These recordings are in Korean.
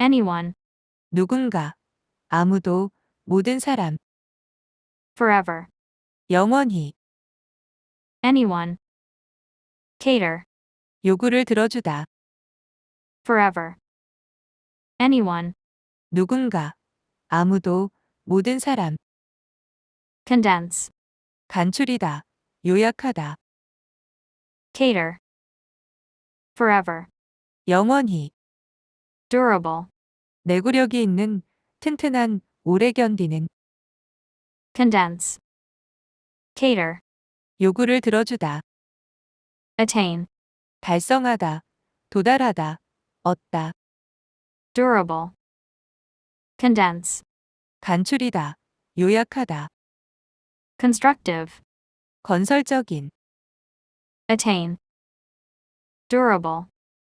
anyone, 누군가, 아무도, 모든 사람, forever, 영원히, anyone, cater, 요구를 들어주다, forever, anyone, 누군가, 아무도, 모든 사람, condense, 간출이다, 요약하다, cater, forever, 영원히, durable, 내구력이 있는, 튼튼한, 오래 견디는, condense, cater, 요구를 들어주다, attain, 달성하다, 도달하다, 얻다, durable, condense, 간출이다, 요약하다, constructive, 건설적인, attain, durable,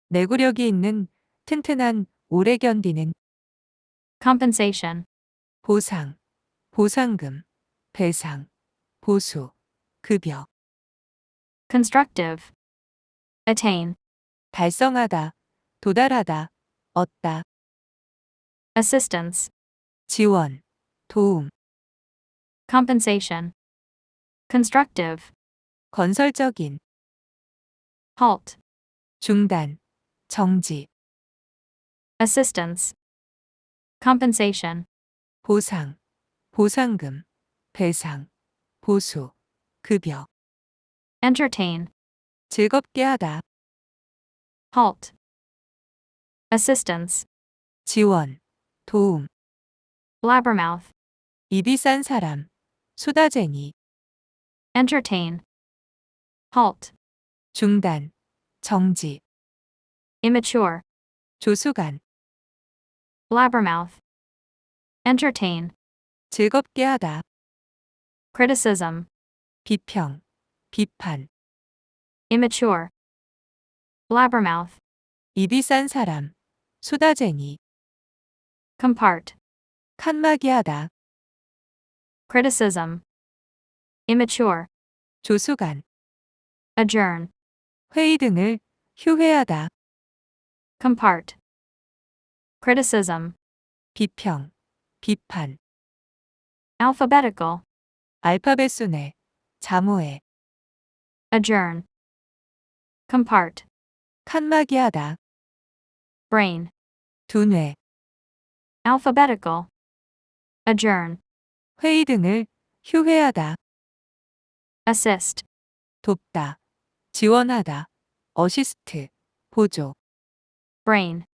내구력이 있는, 튼튼한, 오래 견디는, compensation, 보상, 보상금, 배상, 보수, 급여, constructive, attain, 달성하다, 도달하다, 얻다, assistance, 지원, 도움, compensation, constructive, 건설적인, halt, 중단, 정지, assistance, compensation, 보상, 보상금, 배상, 보수, 급여, entertain, 즐겁게 하다, halt, assistance, 지원, 도움, blabbermouth, 입이 싼 사람, 수다쟁이, entertain, halt, 중단, 정지, immature, 조수간, blabbermouth, entertain, 즐겁게 하다, criticism, 비평, 비판, immature, blabbermouth, 입이 싼 사람, 수다쟁이, compart, 칸막이 하다, criticism, immature, 조수간, adjourn, 회의 등을 휴회하다, compart, criticism, 비평, 비판, alphabetical, 알파벳 순회, 자모해, adjourn, compart, 칸막이 하다, brain, 두뇌, alphabetical, adjourn, 회의 등을 휴회하다, assist, 돕다, 지원하다, 어시스트, 보조, brain,